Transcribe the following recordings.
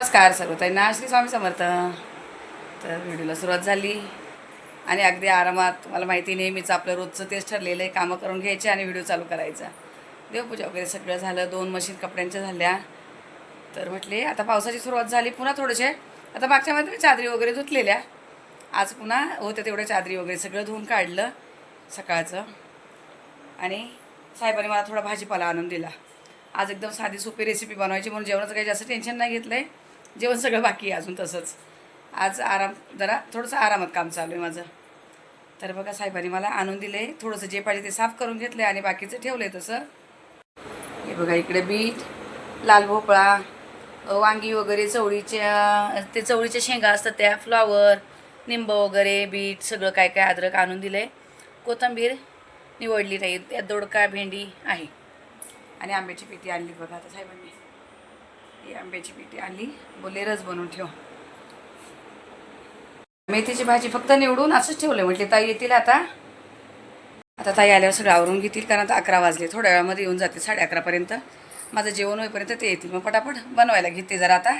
नमस्कार सर्वताईंना. श्री स्वामी समर्थ. तर व्हिडिओला सुरुवात झाली. आणि अगदी आरामात तुम्हाला माहिती नेहमीच आपलं रोजचं तेच ठरलेलं आहे कामं करून घ्यायचे आणि व्हिडिओ चालू करायचा. देवपूजा वगैरे सगळं झालं दोन मशीन कपड्यांच्या झाल्या. तर म्हटले आता पावसाची सुरुवात झाली पुन्हा थोडेसे. आता मागच्या मध्ये चादरी वगैरे धुतलेल्या. आज पुन्हा होत्या तेवढ्या चादरी वगैरे सगळं धुवून काढलं सकाळचं. आणि साहेबांनी मला थोडा भाजीपाला आणून दिला. आज एकदम साधी सोपी रेसिपी बनवायची म्हणून जेवणाचं काही जास्त टेन्शन नाही घेतलं आहे जेवण सगळं बाकी आहे अजून तसंच. आज आराम जरा थोडंसं आरामात काम चालू आहे माझं. तर बघा साहेबांनी मला आणून दिले थोडंसं जे पाहिजे ते साफ करून घेतलं आणि बाकीचं ठेवलं आहे तसं. हे बघा इकडे बीट लाल भोपळा वांगी वगैरे चवळीच्या ते चवळीच्या शेंगा असतात त्या फ्लॉवर निंब वगैरे बीट सगळं काय काय अद्रक आणून दिले. कोथिंबीर निवडली नाही त्यात दोडका भेंडी आहे. आणि आंब्याची पेटी आणली बघा आता साहेबांनी. ही आंब्याची पिठी आली. बोलेरच बनवून ठेव. मेथीची भाजी फक्त निवडून असंच ठेवलं म्हटले ताई येतील आता. आता ताई आल्यावर सगळं आवरून घेतील कारण आता अकरा वाजले. थोड्या वेळामध्ये येऊन जाते साडे अकरापर्यंत माझं जेवण होईपर्यंत ते येतील. मग पटापट बनवायला घेते जरा आता.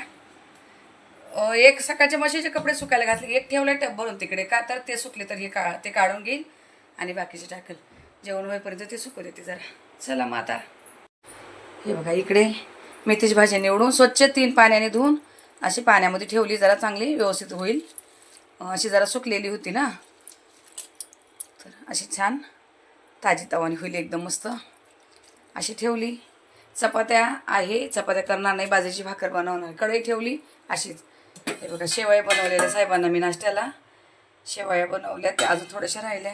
एक सकाळच्या मशीचे कपडे सुकायला घातले. एक ठेवलं टब भरून तिकडे. का तर ते सुकले तर हे का ते काढून घेईल आणि बाकीचे टाकेल. जेवण होईपर्यंत ते सुकू देते जरा. चला मग आता. हे बघा इकडे मेथीची भाजी निवडून स्वच्छ तीन पाण्याने धुवून अशी पाण्यामध्ये ठेवली जरा चांगली व्यवस्थित होईल. अशी जरा सुकलेली होती ना. तर अशी छान ताजी तवानी होईल एकदम मस्त. अशी ठेवली. चपात्या आहे चपात्या करणार नाही बाजरीची भाकर बनवणार. कढई ठेवली अशीच. हे बघा शेवया बनवलेल्या साहेबांना मी नाश्त्याला. शेवया बनवल्या त्या अजून थोड्याशा राहिल्या.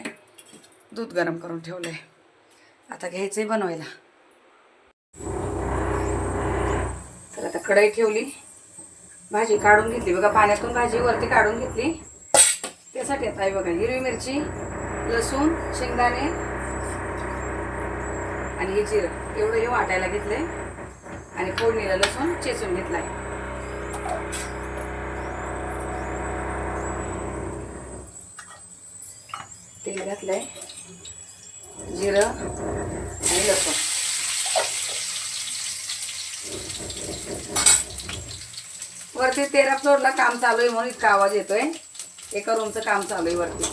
दूध गरम करून ठेवलं आहे आता घ्यायचं आहे बनवायला. तर आता कढई ठेवली. भाजी काढून घेतली. बघा पाण्यातून भाजी वरती काढून घेतली. त्यासाठी आता आहे बघा हिरवी मिरची लसूण शेंगदाणे आणि हे जिरं. एवढं हे वाटायला घेतलंय. आणि फोडणीला लसूण चेचून घेतलाय. तेल घातलंय. जिरं आणि लसूण. वरती तेरा फ्लोरला काम चालू आहे म्हणून इतका आवाज येतोय. एका रूमचं काम चालू आहे वरती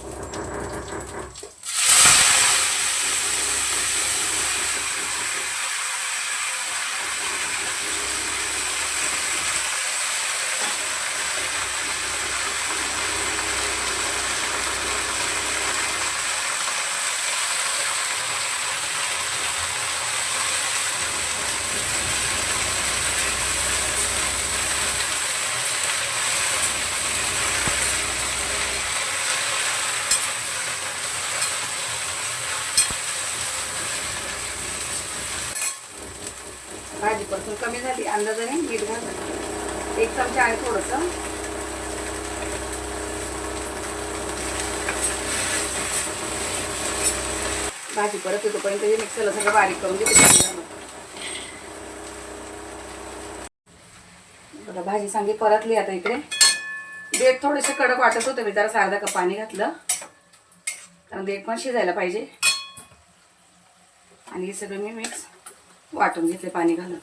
भाजी परतून कमी झाली अंदाजाने मीठ घालत एक चमचा आहे थोडंसं भाजी परत येतो हे मिक्सरला सगळं बारीक करून घेते बघा भाजी चांगली परतली आता इकडे. देठ थोडेसे कडक वाटत होते मी जरा अर्धा कप पाणी घातलं. कारण देठ पण शिजायला पाहिजे. आणि हे सगळं मी मिक्स वाटून घेतले पाणी घालून.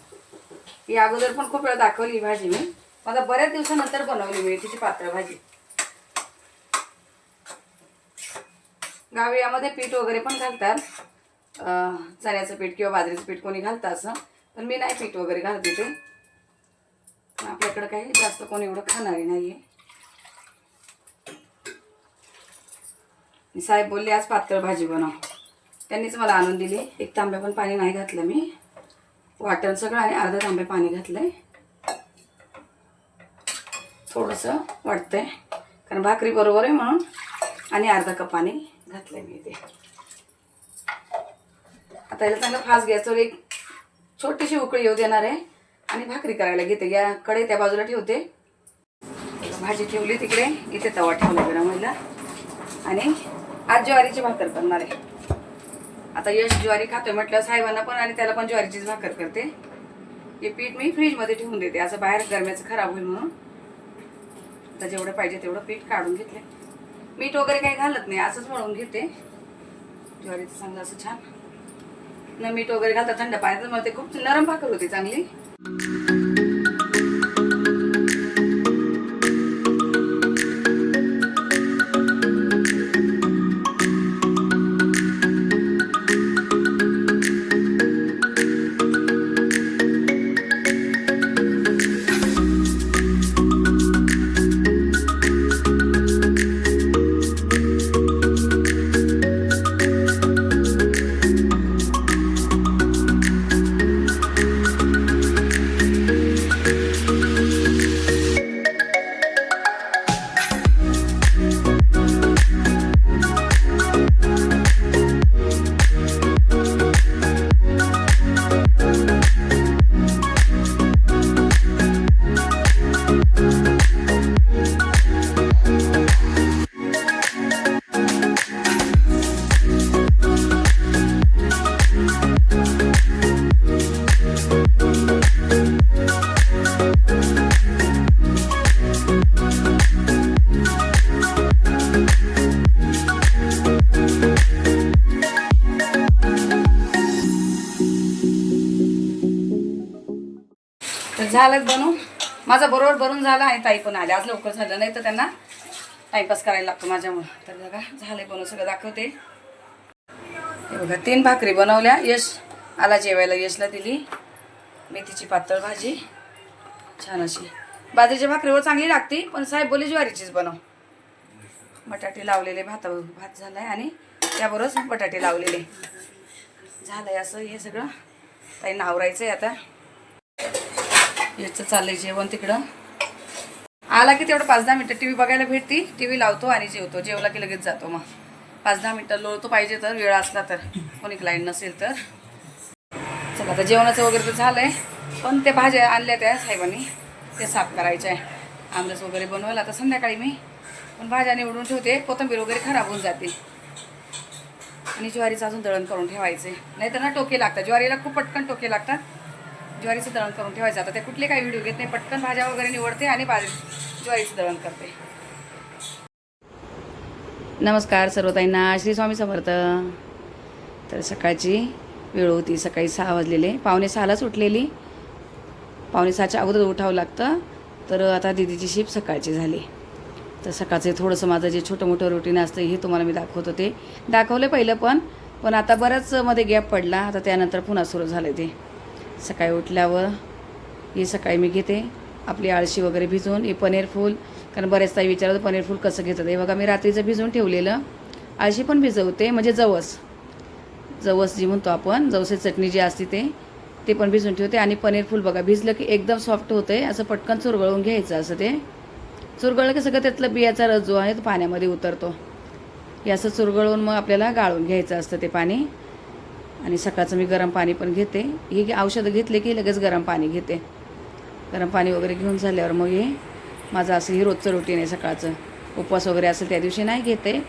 ही अगोदर पण खूप वेळा दाखवली भाजी मी. मला बऱ्याच दिवसानंतर बनवली मी तिची पात्र भाजी. गावी यामध्ये पीठ वगैरे पण घालतात. चण्याचं पीठ किंवा बाजरीचं पीठ कोणी घालतं असं पण मी नाही पीठ वगैरे घालते ते आपल्याकडं काही जास्त कोणी एवढं खाणारी नाही आहे साहेब बोलले आज पातळ भाजी बनव. त्यांनीच मला आणून दिली. एक तांब्या पण पाणी नाही घातलं मी. वाटण सगळं आणि अर्धा तांबे पाणी घातलं आहे थोडंसं वाटतंय. कारण भाकरी बरोबर आहे म्हणून. आणि अर्धा कप पाणी. घातलं मी ते. आता याला चांगलं फास्ट गॅसवर एक छोटीशी उकळी येऊ देणार आहे. आणि भाकरी करायला घेते. या कडे त्या बाजूला ठेवते भाजी ठेवली तिकडे. इथे तवा ठेवला गरमला आणि आज ज्वारीची भाकर करणार आहे. आता यश ज्वारी खातोय म्हटलं साहेबांना पण आणि त्याला पण ज्वारीचीच भाकर करते. हे पीठ मी फ्रीजमध्ये ठेवून देते. असं बाहेर गरम्याचं खराब होईल म्हणून. आता जेवढं पाहिजे तेवढं पीठ काढून घेतलं मीठ वगैरे काही घालत नाही असंच मळून घेते. ज्वारीचं चांगलं असं छान. न मीठ वगैरे घालता थंड पाण्यात मग ते खूप नरम भाकर होती चांगली. झालंच बनवून. माझा बरोबर भरून झाला आणि ताई पण आले आज लवकर झालं नाही तर त्यांना टाईमपास करायला लागतो माझ्यामुळं. तर बघा झालंय बनवून सगळं दाखवते. हे बघा तीन भाकरी बनवल्या. यश आला जेवायला. यशला दिली मेथीची पातळ भाजी. छान अशी. बाजरीच्या भाकरीवर चांगली लागते पण साहेब बोले ज्वारीचीच बनव. बटाटे लावलेले भाता भात झालाय आणि त्याबरोबरच बटाटे लावलेले. झालं आहे असं हे सगळं. ताई आवरायचं आहे आता. याचं चाललंय जेवण तिकडं. आला की तेवढं पाच दहा मिनटं टी व्ही बघायला भेटती. टी व्ही लावतो आणि जेवतो. जेवला की लगेच जातो मग. पाच दहा मिनटं लोळतो पाहिजे तर वेळ असला तर. कोणी क्लायंट नसेल तर. चला आता जेवणाचं वगैरे तर झालं आहे पण ते भाज्या आणल्या त्या साहेबांनी. ते साफ करायचं आहे आमरस वगैरे बनवायला आता संध्याकाळी मी. पण भाज्या निवडून ठेवते. कोथिंबीर वगैरे खराब होऊन जाते. आणि ज्वारीचं अजून दळण करून ठेवायचे नाही तर ना टोके लागतात. ज्वारीला खूप पटकन टोके लागतात. ज्वारीचं दळण करून ठेवायचं. आता ते कुठले काही व्हिडिओ घेत नाही पटकन भाज्या वगैरे निवडते आणि बारीक ज्वारीचं दळण करते. नमस्कार सर्वताईंना. श्री स्वामी समर्थ. तर सकाळची वेळ होती सकाळी सहा वाजलेले. पावणे सहालाच उठलेली. पावणे सहाच्या अगोदर उठावं लागतं. तर आता दिदीची शिप सकाळची झाली. तर सकाळचं थोडंसं माझं जे छोटं मोठं रुटीन असतं हे तुम्हाला मी दाखवत होते. दाखवलं पहिलं पण पण आता बराच मध्ये गॅप पडला. आता त्यानंतर पुन्हा सुरू झालं ते. सकाळी उठल्यावर ही सकाळी मी घेते. आपली आळशी वगैरे भिजवून हे पनीर फूल. कारण बरेच ताई विचारलं पनीर फूल कसं घेतात? हे बघा मी रात्रीचं भिजवून ठेवलेलं. आळशी पण भिजवते म्हणजे जवस. जवस जी म्हणतो आपण जवसाची चटणी जी असते ते ते पण भिजून ठेवते. आणि पनीर फूल बघा भिजलं की एकदम सॉफ्ट होतं आहे असं पटकन चुरगळून घ्यायचं असं ते. चुरगळलं की सगळं त्यातलं बियाचा रस जो आहे तो पाण्यामध्ये उतरतो. हे असं चुरगळून मग आपल्याला गाळून घ्यायचं असतं ते पाणी. आणि सकाळचं मी गरम पाणी पण घेते. हे औषधं घेतले की लगेच गरम पाणी घेते. गरम पाणी वगैरे घेऊन झाल्यावर मग हे माझं असं हे रोजचं रुटीन आहे सकाळचं. उपवास वगैरे असेल त्या दिवशी नाही घेते.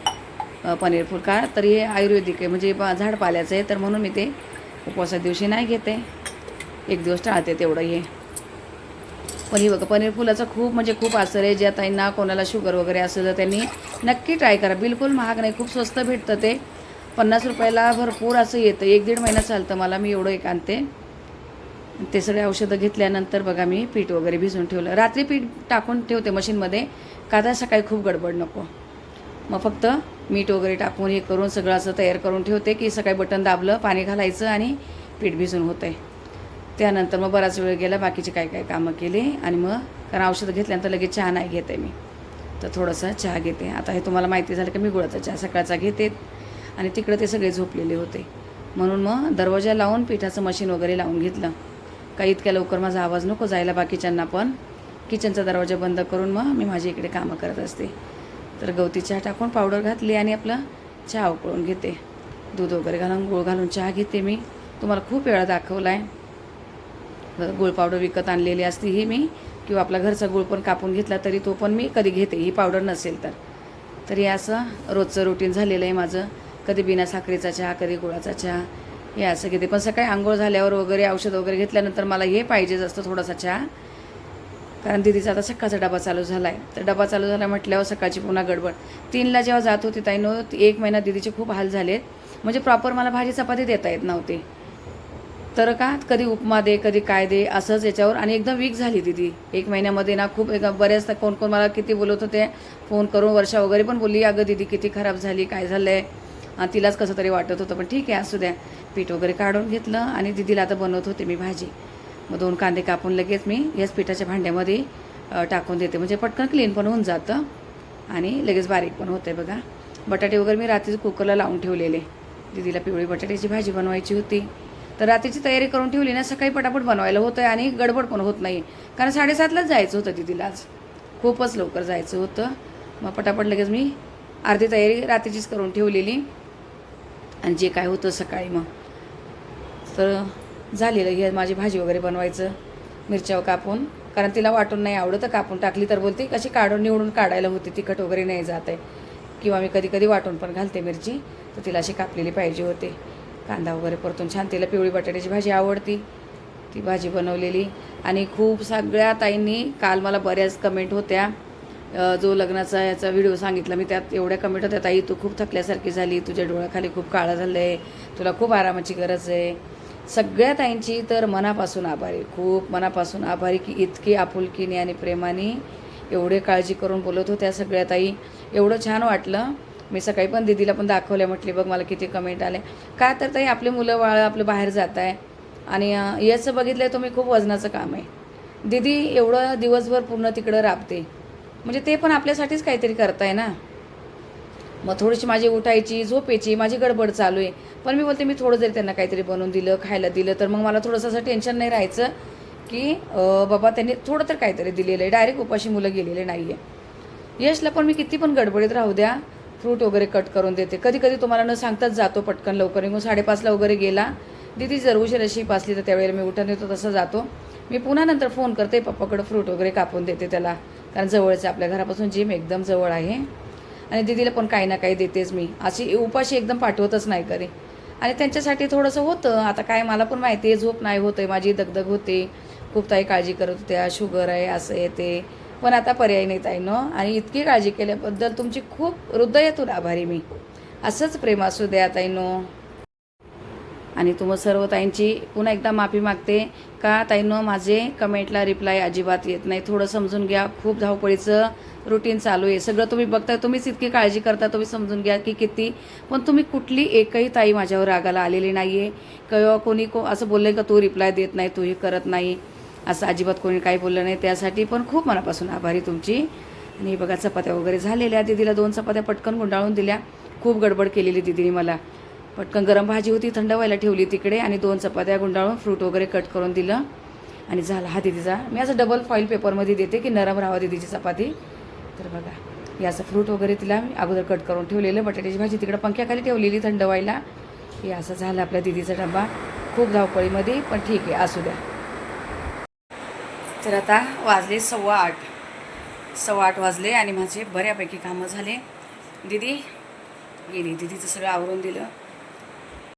पनीर फुलका. तर हे आयुर्वेदिक आहे. म्हणजे झाड झाडपाल्याचं आहे. तर म्हणून मी ते उपवासा दिवशी नाही घेते. एक दिवस टाळते तेवढं हे. पण हे बघा पनीर फुलाचं खूप म्हणजे खूप असर आहे. ज्या ताईंना कोणाला शुगर वगैरे असेल तर त्यांनी नक्की ट्राय करा. बिलकुल महाग नाही. खूप स्वस्त भेटतं ते. पन्नास रुपयाला भरपूर असं येतं. एक दीड महिना चालतं मला मी एवढं एक आणते. ते सगळे औषधं घेतल्यानंतर बघा मी पीठ वगैरे भिजून ठेवलं. रात्री पीठ टाकून ठेवते मशीनमध्ये का तर सकाळी खूप गडबड नको. मग फक्त मीठ वगैरे टाकून हे करून सगळं असं तयार करून ठेवते की सकाळी बटन दाबलं पाणी घालायचं आणि पीठ भिजून होतं आहे त्यानंतर मग बराच वेळ गेला बाकीचे काय काय कामं केले आणि मग कारण औषधं घेतल्यानंतर लगेच चहा नाही घेते मी. तर थोडंसं चहा घेते. आता हे तुम्हाला माहिती झालं की मी गुळाचा चहा सकाळचा घेते. आणि तिकडं ते सगळे झोपलेले होते. म्हणून मग दरवाजा लावून पिठाचं मशीन वगैरे लावून घेतलं. काही इतक्या लवकर माझा आवाज नको जायला बाकीच्यांना पण. किचनचा दरवाजा बंद करून मग मी माझी इकडे कामं करत असते. तर गवती चहा टाकून पावडर घातली आणि आपलं चहा उकळून घेते. दूध वगैरे घालून गुळ घालून चहा घेते मी. तुम्हाला खूप वेळा दाखवला आहे गुळ पावडर विकत आणलेली असते ही मी. किंवा आपला घरचा गुळ पण कापून घेतला तरी तो पण मी कधी घेते. ही पावडर नसेल तर. तरी असं रोजचं रुटीन झालेलं आहे माझं. कधी बिना साखरेचा चहा कधी गुळाचा चहा हे असं घेते. पण सकाळी आंघोळ झाल्यावर वगैरे औषध वगैरे घेतल्यानंतर मला हे पाहिजेच असतं थोडासा चहा. कारण दिदीचा आता सकाळचा डबा चालू झाला आहे तर डबा चालू झाला म्हटल्यावर सकाळची पुन्हा गडबड. तीनला जेव्हा जात होती ताईनो एक महिना दिदीचे खूप हाल झालेत म्हणजे प्रॉपर मला भाजी चपाती देता येत नव्हती. तर का? कधी उपमा दे कधी काय दे असंच याच्यावर. आणि एकदम वीक झाली दिदी. एक महिन्यामध्ये ना खूप एक बऱ्याच कोण कोण मला किती बोलत होते. फोन करून वर्षा वगैरे पण बोलली अगं दिदी किती खराब झाली काय झालं आहे तिलाच कसं तरी वाटत होतं पण ठीक आहे असू द्या. पीठ वगैरे काढून घेतलं आणि दिदीला आता बनवत होते मी भाजी. मग दोन कांदे कापून लगेच मी याच पिठाच्या भांड्यामध्ये टाकून देते. म्हणजे पटकन क्लीन पण होऊन जातं आणि लगेच बारीक पण होते बघा. बटाटे वगैरे मी रात्रीच कुकरला लावून ठेवलेले. दिदीला पिवळी बटाट्याची भाजी बनवायची होती. तर रात्रीची तयारी करून ठेवली ना सकाळी पटापट बनवायला होतं आणि गडबड पण होत नाही. कारण साडेसातलाच जायचं होतं दिदीलाच खूपच लवकर जायचं होतं. मग पटापट लगेच मी अर्धी तयारी रात्रीचीच करून ठेवलेली. आणि जे काय होतं सकाळी मग. तर झालेलं हे माझी भाजी वगैरे बनवायचं मिरच्या कापून. कारण तिला वाटून नाही आवडत तर कापून टाकली तर बोलते कशी काढून निवडून काढायला होती तिखट वगैरे नाही जात आहे. किंवा मी कधी कधी वाटून पण घालते मिरची तर तिला अशी कापलेली पाहिजे होते. कांदा वगैरे परतून छान तिला पिवळी बटाट्याची भाजी आवडती. ती भाजी बनवलेली. आणि खूप सगळ्या ताईंनी काल मला बऱ्याच कमेंट होत्या. जो लग्नाचा याचा व्हिडिओ सांगितला मी त्यात एवढ्या कमेंट होत्या ताई तू खूप थकल्यासारखी झाली तुझ्या डोळ्याखाली खूप काळं झालं आहे तुला खूप आरामाची गरज आहे. सगळ्या ताईंची तर मनापासून आभारी खूप मनापासून आभारी की इतकी आपुलकीने आणि प्रेमाने एवढे काळजी करून बोलत होत्या सगळ्या ताई. एवढं छान वाटलं. मी सकाळी पण दिदीला पण दाखवल्या म्हटली बघ मला किती कमेंट आले का तर ताई आपली मुलं बाळ आपलं बाहेर जात आहे आणि याचं बघितलं तुम्ही खूप वजनाचं काम आहे. दिदी एवढं दिवसभर पूर्ण तिकडं राबते. म्हणजे ते पण आपल्यासाठीच काहीतरी करताय ना. मग थोडीशी माझी उठायची झोपेची माझी गडबड चालू आहे. पण मी बोलते मी थोडं जरी त्यांना काहीतरी बनवून दिलं खायला दिलं तर मग मला थोडंसं असं टेन्शन नाही राहायचं की बाबा त्यांनी थोडं तर काहीतरी दिलेलं आहे. डायरेक्ट उपाशी मुलं गेलेले नाही आहे यशला पण मी किती पण गडबडीत राहू द्या फ्रूट वगैरे कट करून देते. कधी कधी तुम्हाला न सांगताच जातो पटकन लवकर. निघून साडेपाचला वगैरे गेला. दिदी जर उशीर अशी पासली तर त्यावेळेला मी उठून येतो तसं जातो. मी पुन्हा नंतर फोन करते पप्पाकडं फ्रूट वगैरे कापून देते त्याला. कारण जवळच आपल्या घरापासून जिम एकदम जवळ आहे. आणि दिदीला पण काही ना काही देतेच मी. अशी उपाशी एकदम पाठवतच नाही करे आणि त्यांच्यासाठी थोडंसं होतं. आता काय मला पण माहिती आहे झोप नाही होतं आहे माझी दगदग होते. खूप ताई काळजी करत होत्या शुगर आहे असं आहे ते. पण आता पर्याय नाही ताईनं. आणि इतकी काळजी केल्याबद्दल तुमची खूप हृदयातून आभारी मी. असंच प्रेम असू द्या ताईनो. आणि तुम्हा सर्व ताईंची पुन्हा एकदा माफी मागते. का ताईनं माझे कमेंटला रिप्लाय अजिबात येत नाही. थोडं समजून घ्या. खूप धावपळीचं रुटीन चालू आहे. सगळं तुम्ही बघताय तुम्हीच इतकी काळजी करता तुम्ही समजून घ्या की किती. पण तुम्ही कुठली एकही ताई माझ्यावर रागाला आलेली नाही आहे किंवा कोणी को असं बोललं का तू रिप्लाय देत नाही तू हे करत नाही. असं अजिबात कोणी काही बोललं नाही त्यासाठी. पण खूप मनापासून आभारी तुमची. आणि बघा चपात्या वगैरे झालेल्या. दिदीला दोन चपात्या पटकन गुंडाळून दिल्या. खूप गडबड केलेली दिदीने मला. पटकन गरम भाजी होती थंड व्हायला ठेवली तिकडे आणि दोन चपात्या गुंडाळून फ्रूट वगैरे कट करून दिलं. आणि झाला हा दिदीचा. मी असं डबल फॉईल पेपरमध्ये देते की नरम राहावं दिदीची चपाती. तर बघा याचं फ्रूट वगैरे तिला मी अगोदर कट करून ठेवलेलं. बटाट्याची भाजी तिकडं पंख्याखाली ठेवलेली थंड व्हायला. हे असं झालं आपल्या दिदीचा डबा खूप धावपळीमध्ये पण ठीक आहे असू द्या. तर आता वाजले सव्वा आठ. सव्वा आठ वाजले आणि माझे बऱ्यापैकी कामं झाले. दिदी गेली. दिदीचं सगळं आवरून दिलं.